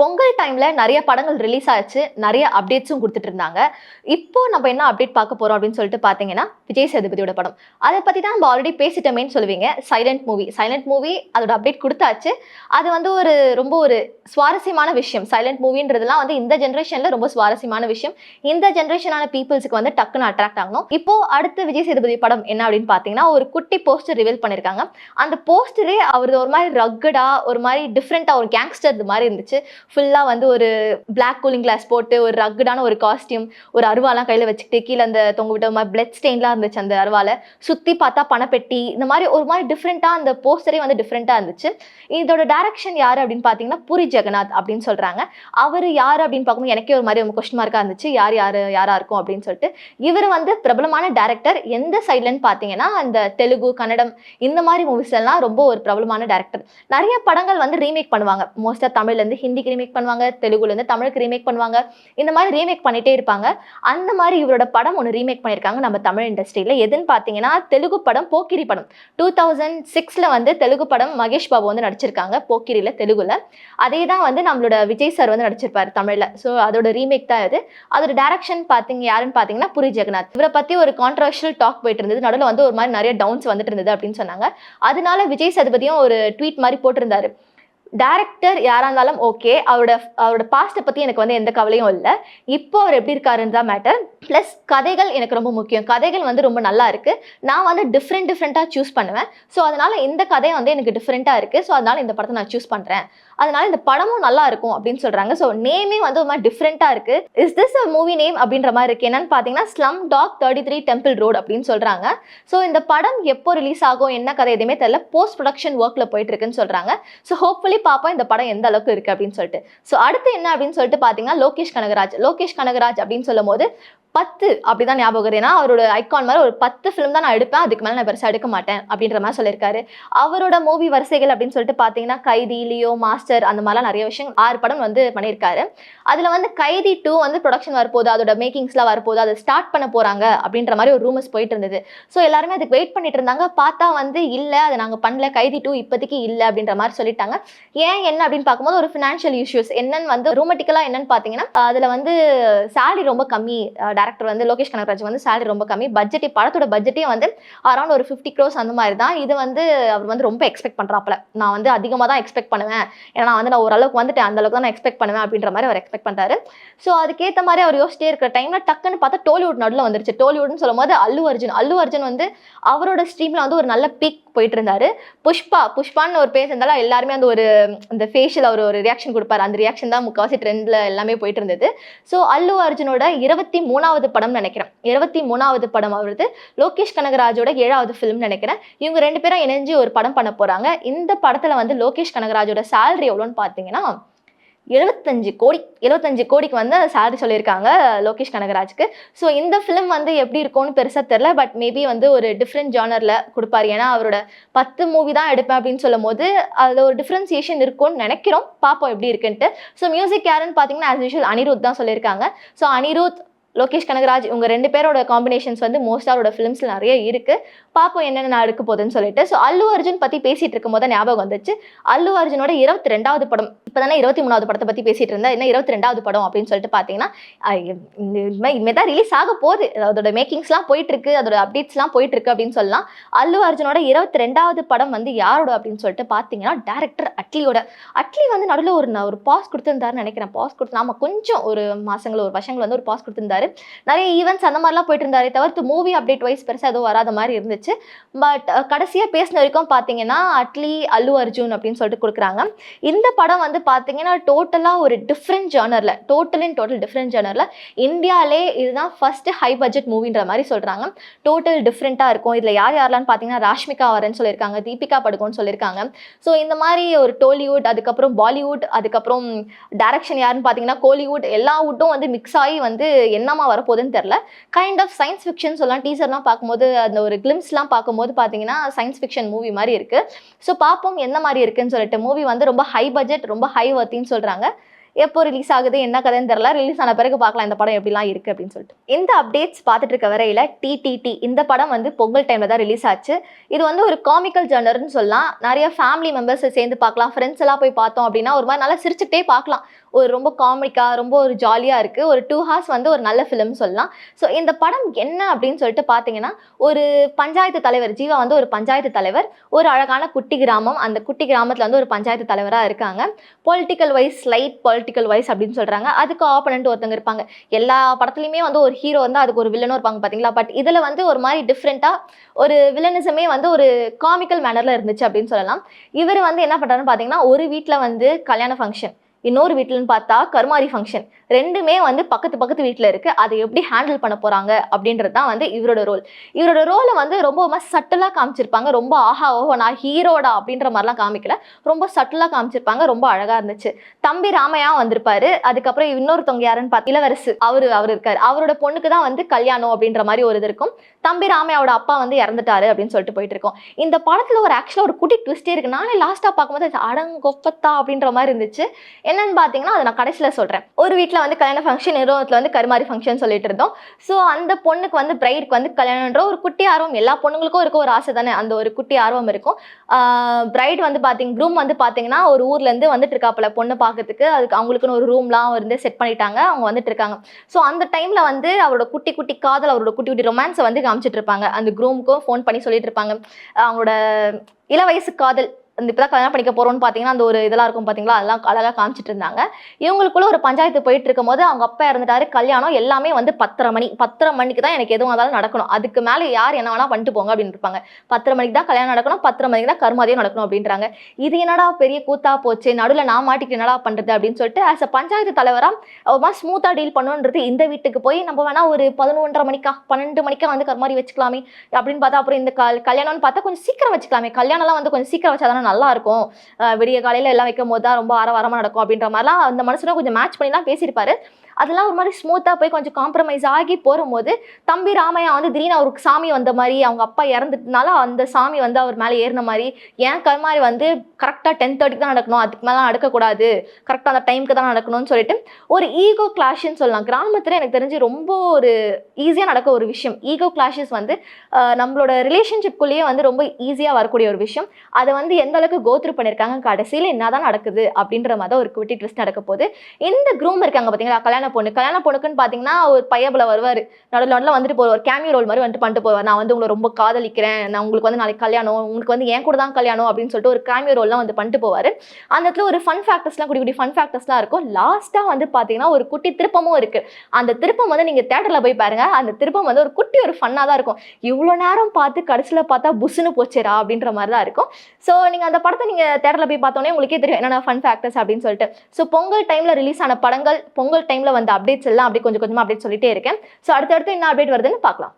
பொங்கல் டைம்ல நிறைய படங்கள் ரிலீஸ் ஆச்சு. நிறைய அப்டேட்ஸும் கொடுத்துட்டு இருந்தாங்க. இப்போ நம்ம என்ன அப்டேட் பார்க்க போறோம் அப்படின்னு சொல்லிட்டு பாத்தீங்கன்னா விஜய் சேதுபதியோட படம். அதை பத்தி தான் நம்ம ஆல்ரெடி பேசிட்டோமேன்னு சொல்லுவீங்க. சைலண்ட் மூவி சைலண்ட் மூவி அதோட அப்டேட் கொடுத்தாச்சு. அது வந்து ஒரு ரொம்ப ஒரு சுவாரஸ்யமான விஷயம். சைலண்ட் மூவின்றதுலாம் வந்து இந்த ஜென்ரேஷன்ல ரொம்ப சுவாரஸ்யமான விஷயம். இந்த ஜென்ரேஷனான பீப்புள்ஸுக்கு வந்து டக்குன்னு அட்ராக்ட் ஆகணும். இப்போ அடுத்த விஜய் சேதுபதி படம் என்ன அப்படின்னு பாத்தீங்கன்னா ஒரு குட்டி போஸ்டர் ரிவீல் பண்ணிருக்காங்க. அந்த போஸ்டரே அவரது ஒரு மாதிரி ரக்கடா ஒரு மாதிரி டிஃப்ரெண்டா ஒரு கேங்ஸ்டர் மாதிரி இருந்துச்சு. ஃபுல்லாக வந்து ஒரு பிளாக் கூலிங் கிளாஸ் போட்டு ஒரு ரக்குடான ஒரு காஸ்டியூம் ஒரு அருவாலாம் கையில் வச்சுக்கிட்டு கீழே அந்த தொங்க விட்ட மாதிரி பிளட் ஸ்டெயின்லாம் இருந்துச்சு அந்த அருவாலை சுற்றி பார்த்தா பணப்பெட்டி இந்த மாதிரி ஒரு மாதிரி டிஃப்ரெண்ட்டாக அந்த போஸ்டரே வந்து டிஃப்ரெண்ட்டாக இருந்துச்சு. இதோட டேரக்ஷன் யார் அப்படின்னு பார்த்தீங்கன்னா பூரி ஜெகநாத் அப்படின்னு சொல்கிறாங்க அவர் யார் அப்படின்னு பார்க்கும்போது எனக்கே ஒரு மாதிரி கொஸ்டின் மார்க்காக இருந்துச்சு. யார் யார் யாராக இருக்கும் அப்படின்னு சொல்லிட்டு. இவர் வந்து பிரபலமான டேரக்டர் எந்த சைட்லன்னு பார்த்தீங்கன்னா அந்த தெலுங்கு கன்னடம் இந்த மாதிரி மூவிஸ் எல்லாம் ரொம்ப ஒரு பிரபலமான டேரக்டர் நிறைய படங்கள் வந்து ரீமேக் பண்ணுவாங்க. மோஸ்ட்டாக தமிழ்லேருந்து ஹிந்திக்கு ரீமேக் பண்ணுவாங்க தெலுங்குலேருந்து தமிழுக்கு ரீமேக் பண்ணுவாங்க இந்த மாதிரி ரீமேக் பண்ணிட்டே இருப்பாங்க. அந்த மாதிரி இவரோட படம் ஒன்று ரீமேக் பண்ணியிருக்காங்க நம்ம தமிழ் இண்டஸ்ட்ரியில் எதுன்னு பார்த்தீங்கன்னா தெலுங்கு படம் போக்கிரி படம். டூ தௌசண்ட் சிக்ஸில் வந்து தெலுங்கு படம் மகேஷ் பாபு வந்து நடிச்சிருக்காங்க போக்கிரியில் தெலுங்குல. அதே தான் வந்து நம்மளோட விஜய் சார் வந்து நடிச்சிருப்பாரு தமிழில். ஸோ அதோட ரீமேக் தான் இது. அதோட டேரக்ஷன் பார்த்தீங்க யாருன்னு பார்த்தீங்கன்னா புரி ஜெகநாத். இவரை பற்றி ஒரு கான்ட்ரவர்ஷியல் டாக் போயிட்டு இருந்தது. நடுவில் வந்து ஒரு மாதிரி நிறைய டவுன்ஸ் வந்துட்டு இருந்தது அப்படின்னு சொன்னாங்க. அதனால விஜய் சதுபதியும் ஒரு ட்வீட் மாதிரி போட்டிருந்தாரு. டேரக்டர் யாராக இருந்தாலும் ஓகே அவரோட அவரோட பாஸ்ட்டை பற்றி எனக்கு வந்து எந்த கவலையும் இல்லை. இப்போ அவர் எப்படி இருக்காருன்னு தான் மேட்டர் ப்ளஸ் கதைகள் எனக்கு ரொம்ப முக்கியம். கதைகள் வந்து ரொம்ப நல்லா இருக்குது நான் வந்து டிஃப்ரெண்ட் டிஃப்ரெண்ட்டாக சூஸ் பண்ணுவேன். ஸோ அதனால் இந்த கதை வந்து எனக்கு டிஃப்ரெண்ட்டாக இருக்குது ஸோ அதனால் இந்த படத்தை நான் சூஸ் பண்ணுறேன் அதனால இந்த படமும் நல்லா இருக்கும் அப்படின்னு சொல்றாங்க. ஸோ நேமே வந்து ஒரு மாதிரி டிஃப்ரெண்ட்டாக இருக்கு. Is this a movie name அப்படின்ற மாதிரி இருக்கு. என்னன்னு பார்த்தீங்கன்னா slum dog thirty three temple road அப்படின்னு சொல்றாங்க. ஸோ இந்த படம் எப்போ ரிலீஸ் ஆகும் என்ன கதை எதுவுமே தெரியல. போஸ்ட் ப்ரொடக்ஷன் ஒர்க்கில் போயிட்டு இருக்குன்னு சொல்றாங்க. ஸோ ஹோப்ஃபுல்லி பார்ப்போம் இந்த படம் எந்த அளவுக்கு இருக்கு அப்படின்னு சொல்லிட்டு. ஸோ அடுத்து என்ன அப்படின்னு சொல்லிட்டு பார்த்தீங்கன்னா லோகேஷ் கனகராஜ் லோகேஷ் கனகராஜ் அப்படின்னு சொல்லும் போது பத்து அப்படிதான் ஞாபகம் ஏன்னா அவரோட ஐக்கான் மாதிரி ஒரு பத்து ஃபிலிம் தான் நான் எடுப்பேன். அதுக்கு மேலே நான் பெருசாக எடுக்க மாட்டேன் அப்படின்ற மாதிரி சொல்லியிருக்காரு. அவரோட மூவி வரிசைகள் அப்படின்னு சொல்லிட்டு பார்த்தீங்கன்னா கைதி லியோ மாஸ்டர் அந்த மாதிரிலாம் நிறைய விஷயம் ஆறு படம் வந்து பண்ணியிருக்காரு. அதில் வந்து கைதி டூ வந்து ப்ரொடக்ஷன் வரப்போகுது அதோட மேக்கிங்ஸ்லாம் வரப்போகுது அதை ஸ்டார்ட் பண்ண போகிறாங்க அப்படின்ற மாதிரி ஒரு ரூமர்ஸ் போயிட்டு இருந்தது. ஸோ எல்லாருமே அதுக்கு வெயிட் பண்ணிட்டு இருந்தாங்க. பார்த்தா வந்து இல்லை அதை நாங்கள் பண்ணல கைதி டூ இப்போதைக்கு இல்லை அப்படின்ற மாதிரி சொல்லிட்டாங்க. ஏன் என்ன அப்படின்னு பார்க்கும்போது ஒரு ஃபினான்ஷியல் இஷ்யூஸ் என்னன்னு வந்து ரூமட்டிக்கலாக என்னன்னு பார்த்தீங்கன்னா அதில் வந்து சேலரி ரொம்ப கம்மி. டேரக்டர் வந்து லோகேஷ் கனகராஜ் வந்து சேலரி ரொம்ப கம்மி. பட்ஜெட்டே படத்தோட பட்ஜெட்டே வந்து அரௌண்ட் ஒரு ஃபிஃப்டி க்ரோஸ் அந்த மாதிரி தான். இது வந்து அவர் வந்து ரொம்ப எக்ஸ்பெக்ட் பண்ணுறாப்புல நான் வந்து அதிகமாக தான் எக்ஸ்பெக்ட் பண்ணுவேன். ஏன்னா வந்து நான் ஓரளவுக்கு வந்துட்டேன் அந்த அளவுக்கு தான் நான் எக்ஸ்பெக்ட் பண்ணுவேன் அப்படின்ற மாதிரி அவர் எக்ஸ்பெக்ட் பண்ணுறாரு ஸோ அதுக்கேற்ற மாதிரி அவர் யோசிச்சிட்டே இருக்கிற டைம்ல டக்குன்னு பார்த்தா டோலிவுட் நடுவில் வந்துருச்சு. டோலிவுட்னு சொல்லும் போது அல்லு அர்ஜுன் அல்லு அர்ஜுன் வந்து அவரோட ஸ்ட்ரீமில் வந்து ஒரு நல்ல பிக் போயிட்டு இருந்தாரு புஷ்பா புஷ்பான்னு ஒரு பேர் இருந்தாலும் எல்லாருமே அந்த ஒரு அந்த ஃபேஷியல் அவர் ஒரு ரியாக்ஷன் கொடுப்பாரு. அந்த ரியாக்ஷன் தான் முக்கால்வாசி ட்ரெண்டில் எல்லாமே போயிட்டு இருந்தது ஸோ அல்லு அர்ஜுனோட இருபத்தி மூணாவது படம் நினைக்கிறேன். இருபத்தி மூணாவது படம் அவரது. லோகேஷ் கனகராஜோட ஏழாவது ஃபிலிம் நினைக்கிறேன். இவங்க ரெண்டு பேரும் இணைஞ்சு ஒரு படம் பண்ண போறாங்க. இந்த படத்துல வந்து லோகேஷ் கனகராஜோட சேலரி எவ்வளோன்னு பார்த்தீங்கன்னா எழுபத்தஞ்சு கோடி எழுபத்தஞ்சு கோடிக்கு வந்து சேலரி சொல்லியிருக்காங்க லோகேஷ் கனகராஜ்க்கு. ஸோ இந்த ஃபிலிம் வந்து எப்படி இருக்கும்னு பெருசாக தெரில பட் மேபி வந்து ஒரு டிஃப்ரெண்ட் ஜானரில் கொடுப்பாரு. ஏன்னா அவரோட பத்து மூவி தான் எடுப்பேன் அப்படின்னு சொல்லும் போது அதில் ஒரு டிஃப்ரென்சியேஷன் இருக்கும்னு நினைக்கிறோம். பார்ப்போம் எப்படி இருக்குன்ட்டு. ஸோ மியூசிக் யாருன்னு பார்த்தீங்கன்னா ஆஸ் யூஷுவல் அனிருத் தான் சொல்லியிருக்காங்க. ஸோ அனிருத் லோகேஷ் கனகராஜ் இவங்க ரெண்டு பேரோட காம்பினேஷன்ஸ் வந்து மோஸ்ட் அவரோட ஃபிலிம்ஸில் நிறைய இருக்குது பார்ப்போம் என்னென்ன எடுக்க போகுதுன்னு சொல்லிட்டு. ஸோ அல்லு அர்ஜுன் பற்றி பேசிகிட்டு இருக்கும் போது ஞாபகம் வந்துச்சு. அல்லு அர்ஜுனோட இருபத்தி ரெண்டாவது படம் இப்போ தானே இருபத்தி மூணாவது படத்தை பற்றி பேசிகிட்டு இருந்தால் என்ன இருபத்தி ரெண்டாவது படம் அப்படின்னு சொல்லிட்டு பார்த்தீங்கன்னா இனிமேல் தான் ரிலீஸ் ஆக போகுது. அதோட மேக்கிங்ஸ்லாம் போயிட்டுருக்கு அதோட அப்டேட்ஸ்லாம் போயிட்டுருக்கு அப்படின்னு சொல்லலாம். அல்லு அர்ஜுனோட இருபத்தி ரெண்டாவது படம் வந்து யாரோட அப்படின்னு சொல்லிட்டு பார்த்தீங்கன்னா டேரக்டர் அட்லியோட. அட்லி வந்து நடுவில் ஒரு ஒரு பாஸ் கொடுத்துருந்தாருன்னு நினைக்கிறேன். பாஸ் கொடுத்து நாம கொஞ்சம் ஒரு மாதங்கள் ஒரு வருஷங்கள் வந்து ஒரு பாஸ் கொடுத்துருந்தாரு. நிறைய ஈவெண்ட்ஸ் அந்த மாதிரிலாம் போயிட்டு இருந்தாரே தவிர்த்து மூவி அப்டேட் வைஸ் பெருசாக எதுவும் வராத மாதிரி இருந்துச்சு. பட் கடைசியாக பேசின வரைக்கும் பார்த்தீங்கன்னா அட்லி அல்லு அர்ஜுன் அப்படின்னு சொல்லிட்டு கொடுக்குறாங்க. இந்த படம் வந்து பார்த்தீங்கன்னா டோட்டலாக ஒரு டிஃப்ரெண்ட் ஜேர்னரில் டோட்டல் இன் டோட்டல் டிஃப்ரெண்ட் ஜேர்னரில் இந்தியாவிலே இதுதான் ஃபர்ஸ்ட் ஹை பட்ஜெட் மூவின்ற மாதிரி சொல்கிறாங்க டோட்டல் டிஃப்ரெண்ட்டாக இருக்கும். இதில் யார் யாரெல்லாம் பார்த்தீங்கன்னா ராஷ்மிகா வரேன்னு சொல்லியிருக்காங்க தீபிகா படுகோன்னு சொல்லியிருக்காங்க. ஸோ இந்த மாதிரி ஒரு டோலிவுட் அதுக்கப்புறம் பாலிவுட் அதுக்கப்புறம் டேரக்ஷன் யாருன்னு பார்த்தீங்கன்னா கோலிவுட் எல்லா வுட்டும் வந்து மிக்ஸ் ஆகி வந்து என்ன என்னமா வரப்போகுதுன்னு தெரில கைண்ட் ஆஃப் சயின்ஸ் ஃபிக்ஷன் சொல்லலாம். டீசர்லாம் பார்க்கும்போது அந்த ஒரு கிளிம்ஸ்லாம் பார்க்கும்போது பார்த்தீங்கன்னா சயின்ஸ் ஃபிக்ஷன் மூவி மாதிரி இருக்கு. ஸோ பார்ப்போம் என்ன மாதிரி இருக்குன்னு சொல்லிட்டு மூவி வந்து ரொம்ப ஹை பட்ஜெட் ரொம்ப ஹை வர்த்தின்னு சொல்கிறாங்க எப்போ ரிலீஸ் ஆகுது என்ன கதைன்னு தெரியல. ரிலீஸ் ஆன பிறகு பார்க்கலாம் இந்த படம் எப்படிலாம் இருக்கு அப்படின்னு சொல்லிட்டு. இந்த அப்டேட்ஸ் பார்த்துட்டு இருக்க வரையில் டிடிடி இந்த படம் வந்து பொங்கல் டைம்ல தான் ரிலீஸ் ஆச்சு. இது வந்து ஒரு காமிக்கல் ஜேர்னர்னு சொல்லலாம். நிறைய ஃபேமிலி மெம்பர்ஸ் சேர்ந்து பார்க்கலாம். ஃப்ரெண்ட்ஸ் எல்லாம் போய் பார்த்தோம் அப்படின்னா ஒரு மாதிரி நல்லா சிரிச்சுட்டே பார்க்கலாம். ஒரு ரொம்ப காமெடிக்காக ரொம்ப ஒரு ஜாலியாக இருக்குது ஒரு டூ ஹார்ஸ் வந்து ஒரு நல்ல ஃபிலிம் சொல்லலாம். ஸோ இந்த படம் என்ன அப்படின்னு சொல்லிட்டு பார்த்தீங்கன்னா ஒரு பஞ்சாயத்து தலைவர் ஜீவா வந்து ஒரு பஞ்சாயத்து தலைவர் ஒரு அழகான குட்டி கிராமம். அந்த குட்டி கிராமத்தில் வந்து ஒரு பஞ்சாயத்து தலைவராக இருக்காங்க. Political wise light political wise அப்படின்னு சொல்கிறாங்க அதுக்கு ஆப்பனண்ட் ஒருத்தங்க இருப்பாங்க. எல்லா படத்துலையுமே வந்து ஒரு ஹீரோ வந்து அதுக்கு ஒரு வில்லனும் இருப்பாங்க பார்த்தீங்களா பட் இதில் வந்து ஒரு மாதிரி டிஃப்ரெண்ட்டாக ஒரு வில்லனிசமே வந்து ஒரு காமிக்கல் மேனரில் இருந்துச்சு அப்படின்னு சொல்லலாம். இவர் வந்து என்ன பண்ணுறாருன்னு பார்த்தீங்கன்னா ஒரு வீட்டில் வந்து கல்யாண ஃபங்க்ஷன் இன்னொரு வீட்டிலன்னு பார்த்தா கருமாரி ஃபங்க்ஷன் ரெண்டுமே வந்து பக்கத்து பக்கத்து வீட்டில் இருக்கு. அதை எப்படி ஹேண்டில் பண்ண போறாங்க அப்படின்றது தான் வந்து இவரோட ரோல் இவரோட ரோலை வந்து ரொம்ப சட்டலாக காமிச்சிருப்பாங்க. ரொம்ப ஆஹா ஓஹோ நான் ஹீரோடா அப்படின்ற மாதிரிலாம் காமிக்கல. ரொம்ப சட்டலாக காமிச்சிருப்பாங்க. ரொம்ப அழகா இருந்துச்சு. தம்பி ராமையா வந்திருப்பாரு. அதுக்கப்புறம் இன்னொருத்தவங்க யாருன்னு பார்த்து இளவரசு. அவரு அவர் இருக்காரு. அவரோட பொண்ணுக்கு தான் வந்து கல்யாணம் அப்படின்ற மாதிரி ஒரு இது இருக்கும். தம்பி ராமையாவோட அப்பா வந்து இறந்துட்டாரு அப்படின்னு சொல்லிட்டு போயிட்டு இருக்கோம். இந்த படத்துல ஒரு ஆக்சுவலாக ஒரு குட்டி ட்விஸ்டே இருக்கு. நானே லாஸ்டா பார்க்கும்போது அடங்கொப்பத்தா அப்படின்ற மாதிரி இருந்துச்சு. என்னன்னு பார்த்தீங்கன்னா அதை நான் கடைசியில் சொல்கிறேன் ஒரு வீட்டில் வந்து கல்யாண ஃபங்க்ஷன் நிறுவனத்தில் வந்து கருமாரி ஃபங்க்ஷன் சொல்லிட்டு இருந்தோம். ஸோ அந்த பொண்ணுக்கு வந்து பிரைடுக்கு வந்து கல்யாணம்ன்ற ஒரு குட்டி ஆர்வம் எல்லா பொண்ணுங்களுக்கும் இருக்க ஒரு ஆசை தானே அந்த ஒரு குட்டி ஆர்வம் இருக்கும். பிரைட் வந்து பார்த்தீங்க க்ரூம் வந்து பார்த்தீங்கன்னா ஒரு ஊர்லேருந்து வந்துட்டு இருக்காப்புல பொண்ணு பார்க்கறதுக்கு அதுக்கு அவங்களுக்குன்னு ஒரு ரூம்லாம் வந்து செட் பண்ணிட்டாங்க அவங்க வந்துட்டு இருக்காங்க. ஸோ அந்த டைமில் வந்து அவரோட குட்டி குட்டி காதல் அவரோட குட்டி குட்டி ரொமான்ஸை வந்து காமிச்சிட்டு இருப்பாங்க. அந்த க்ரூமுக்கும் ஃபோன் பண்ணி சொல்லிட்டு இருப்பாங்க. அவங்களோட இள வயசு இந்த இப்போ கல்யாணம் பண்ணிக்க போறோம்னு பார்த்தீங்கன்னா அந்த ஒரு இதெல்லாம் இருக்கும் பார்த்தீங்களா அதெல்லாம் அழகாக காமிச்சிட்டு இருந்தாங்க. இவங்களுக்குள்ள ஒரு பஞ்சாயத்து போயிட்டு இருக்கும் போது அவங்க அப்பா இறந்துட்டாரு. கல்யாணம் எல்லாமே வந்து பத்தரை மணி பத்தரை மணிக்கு தான் எனக்கு எதுவும் இருந்தாலும் நடக்கணும். அதுக்கு மேலே யார் என்ன வேணா பண்ணிட்டு போங்க அப்படின்னு இருப்பாங்க. பத்தரை மணிக்கு தான் கல்யாணம் நடக்கணும் பத்தரை மணிக்கு தான் கருமாதியம் நடக்கணும் அப்படின்றாங்க. இது என்னடா பெரிய கூத்தா போச்சு? நடுவில் நான் மாட்டிக்கு என்னடா பண்ணுறது அப்படின்னு சொல்லிட்டு ஆஸ் அ பஞ்சாயத்து தலைவராக ஒரு மாதிரி ஸ்மூத்தாக டீல் பண்ணணுன்றது இந்த வீட்டுக்கு போய் நம்ம வேணா ஒரு பதினொன்றரை மணிக்கா பன்னெண்டு மணிக்கா வந்து கருமாரி வச்சுக்கலாமே அப்படின்னு பார்த்தா அப்புறம் இந்த கல் கல்யாணம்னு பார்த்தா கொஞ்சம் சீக்கிரம் வச்சுக்கலாமே. கல்யாணம்லாம் வந்து கொஞ்சம் சீக்கிரம் வச்சாதானே நல்லா இருக்கும் விடிய காலையில எல்லாம் வைக்கும் போது தான் ரொம்ப ஆரவாரமாக நடக்கும் அப்படின்ற மாதிரிலாம் அந்த மனசுல கொஞ்சம் மேட்ச் பண்ணி தான் பேசியிருப்பாரு. அதெல்லாம் ஒரு மாதிரி ஸ்மூத்தாக போய் கொஞ்சம் காம்ப்ரமைஸ் ஆகி போகும்போது தம்பி ராமையா வந்து திடீர்னு அவருக்கு சாமி வந்த மாதிரி அவங்க அப்பா இறந்துட்டனால அந்த சாமி வந்து அவர் மேலே ஏறின மாதிரி ஏன் கருமாரி வந்து கரெக்டாக டென் தேர்ட்டிக்கு தான் நடக்கணும் அதுக்கு மேலே நடக்கக்கூடாது. கரெக்டாக அந்த டைமுக்கு தான் நடக்கணும்னு சொல்லிட்டு ஒரு ஈகோ கிளாஷுன்னு சொல்லலாம். கிராமத்தில் எனக்கு தெரிஞ்சு ரொம்ப ஒரு ஈஸியாக நடக்க ஒரு விஷயம். ஈகோ கிளாஷஸ் வந்து நம்மளோட ரிலேஷன்ஷிப்குள்ளேயே வந்து ரொம்ப ஈஸியாக வரக்கூடிய ஒரு விஷயம். அதை வந்து எந்த அளவுக்கு கோத்ரூ பண்ணியிருக்காங்க கடைசியில் என்னதான் நடக்குது அப்படின்ற மாதிரி தான் ஒரு குட்டி ட்விஸ்ட் நடக்க போகுது. இந்த க்ரூம் இருக்காங்க பார்த்தீங்களா கல்யாண பொண்ணு. கல்யாண பொண்ணுக்குன்னு பார்த்தீங்கன்னா ஒரு பையபுல வருவார். நடுவில் நடுவில் வந்துட்டு போவார். ஒரு கேமியோ ரோல் மாதிரி வந்துட்டு பண்ணிட்டு போவார். நான் வந்து உங்களை ரொம்ப காதலிக்கிறேன். நான் உங்களுக்கு வந்து நாளைக்கு கல்யாணம். உங்களுக்கு வந்து என் கூட தான் கல்யாணம் அப்படின்னு சொல்லிட்டு ஒரு கேமியோ ரோல்லாம் வந்து பண்ணிட்டு போவார். அந்த இடத்துல ஒரு ஃபன் ஃபேக்டர்ஸ்லாம் குடி குடி ஃபன் ஃபேக்டர்ஸ்லாம் இருக்கும். லாஸ்ட்டாக வந்து பார்த்தீங்கன்னா ஒரு குட்டி திருப்பமும் இருக்கு. அந்த திருப்பம் வந்து நீங்கள் தேட்டரில் போய் பாருங்க. அந்த திருப்பம் வந்து ஒரு குட்டி ஒரு ஃபன்னாக தான் இருக்கும். இவ்வளோ நேரம் பார்த்து கடைசியில் பார்த்தா புஸ்ஸுன்னு போச்சேரா அப்படின்ற மாதிரி தான் இருக்கும். ஸோ நீங்கள் அந்த படத்தை நீங்கள் தேட்டரில் போய் பார்த்தோன்னே உங்களுக்கே தெரியும் என்னென்ன ஃபன் ஃபேக்டர்ஸ் அப்படின்னு சொல்லிட்டு. ஸோ பொங்கல் டைமில் ரிலீஸ் ஆன படங்கள் பொங்கல் டைமில் வந்த அப்டேட்ஸ் எல்லாம் அப்படியே கொஞ்சம் கொஞ்சமாக அப்டேட் சொல்லிட்டே இருக்கேன். ஸோ அடுத்தடுத்து என்ன அப்டேட் வருதுன்னு பார்க்கலாம்.